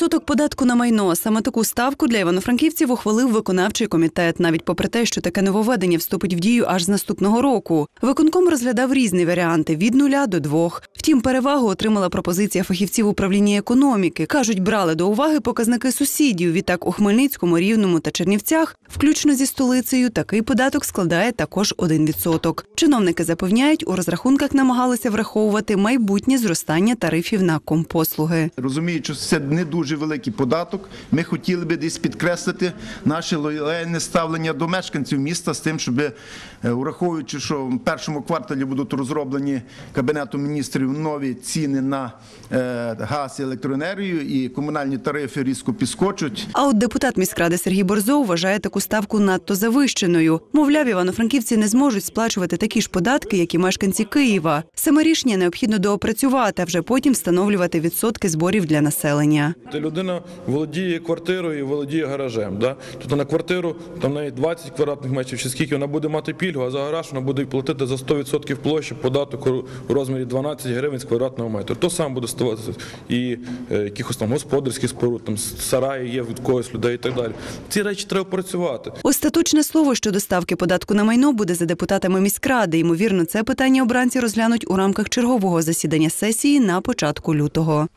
відсоток податку на майно. Саме таку ставку для івано-франківців ухвалив виконавчий комітет, навіть попри те, що таке нововведення вступить в дію аж з наступного року. Виконком розглядав різні варіанти від нуля до двох. Втім, перевагу отримала пропозиція фахівців управління економіки. кажуть, брали до уваги показники сусідів. Відтак у Хмельницькому, Рівному та Чернівцях, включно зі столицею, такий податок складає також 1%. Чиновники запевняють, у розрахунках намагалися враховувати майбутнє зростання тарифів на компослуги. Розуміючи, це не дуже великий податок, ми хотіли би десь підкреслити наше лояльне ставлення до мешканців міста з тим, щоб, е, враховуючи, що в першому кварталі будуть розроблені Кабінетом міністрів нові ціни на е, газ і електроенергію, і комунальні тарифи різко підскочать. А от депутат міськради Сергій Борзов вважає таку ставку надто завищеною. Мовляв, івано-франківці не зможуть сплачувати такі ж податки, як і мешканці Києва. Саме рішення необхідно доопрацювати, а вже потім встановлювати відсотки зборів для населення. Людина володіє квартирою володіє гаражем. Да? Тобто на квартиру там навіть 20 квадратних метрів чи скільки вона буде мати пільгу, а за гараж вона буде платити за 100% площі податок у розмірі 12 гривень з квадратного метру. То саме буде ставатися і е, якихось там господарських споруд, там сараї є від когось людей і так далі. Ці речі треба працювати. Остаточне слово щодо ставки податку на майно буде за депутатами міськради. Ймовірно, це питання обранці розглянуть у рамках чергового засідання сесії на початку лютого.